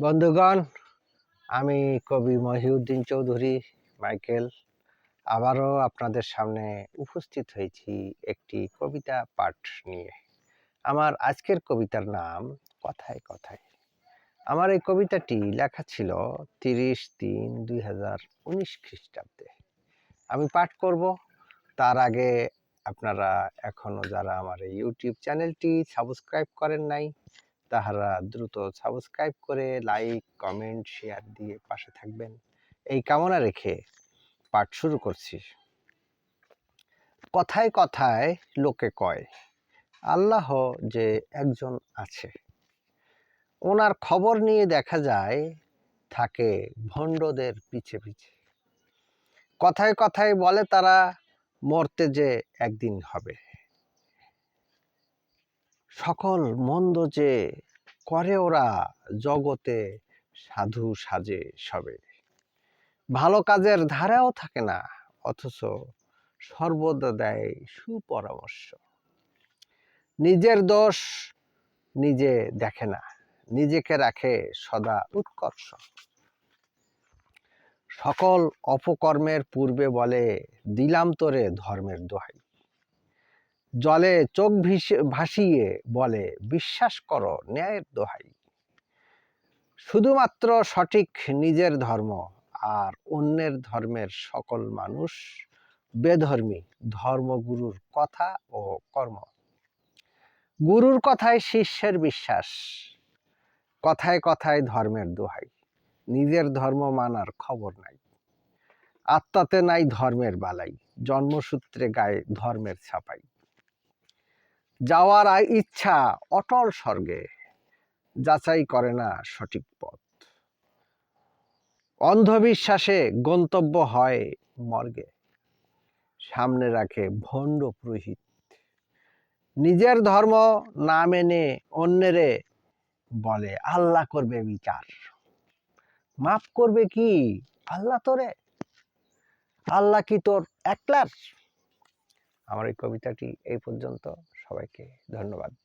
বন্ধুগণ, আমি কবি মহিউদ্দিন চৌধুরী, মাইকেল। আবারও আপনাদের সামনে উপস্থিত হয়েছি একটি কবিতা পাঠ নিয়ে। আমার আজকের কবিতার নাম কথায় কথায়। আমার এই কবিতাটি লেখা ছিল তিরিশ তিন দুই হাজার উনিশ খ্রিস্টাব্দে। আমি পাঠ করব। তার আগে আপনারা এখনও যারা আমার এই ইউটিউব চ্যানেলটি সাবস্ক্রাইব করেন নাই তাহারা দ্রুত সাবস্ক্রাইব করে লাইক, কমেন্ট, শেয়ার দিয়ে পাশে থাকবেন। এই কামনা রেখে পাঠ শুরু করছি। কথায় কথায় লোকে কয়, আল্লাহ যে একজন আছে। ওনার খবর নিয়ে দেখা যায়, থাকে ভণ্ডদের পিছে পিছে। কথায় কথায় বলে তারা মরতে যে একদিন হবে। সকল মন্দ যে করে ওরা জগতে সাধু সাজে সবে। ভালো কাজের ধারাও থাকে না, অথচ সর্বদা দেয় সুপরামর্শ। নিজের দোষ নিজে দেখে না, নিজেকে রাখে সদা উৎকর্ষ। সকল অপকর্মের পূর্বে বলে, দিলাম তোরে ধর্মের দোহাই। জলে চোখ ভিসে- ভাসিয়ে বলে, বিশ্বাস করো, ন্যায়ের দোহাই। শুধুমাত্র সঠিক নিজের ধর্ম আর অন্যের ধর্মের সকল মানুষ বেধর্মী, ধর্মগুরুর কথা ও কর্ম। গুরুর কথায় শিষ্যের বিশ্বাস, কথায় কথায় ধর্মের দোহাই। নিজের ধর্ম মানার খবর নাই। আত্মাতে নাই ধর্মের বালাই, জন্মসূত্রে গায়ে ধর্মের ছাপাই। যাওয়ার ইচ্ছা অটল স্বর্গে। যাচাই করে না সঠিক পথ। অন্ধবিশ্বাসে গন্তব্য হয় মর্গে। সামনে রাখে ভণ্ড পুরোহিত। নিজের ধর্ম না মেনে অন্যেরে বলে, আল্লাহ করবে বিচার। মাফ করবে কি? আল্লাহ তোরে। আল্লাহ কি তোর একলার? আমার এই কবিতাটি এই পর্যন্ত সবাইকে ধন্যবাদ।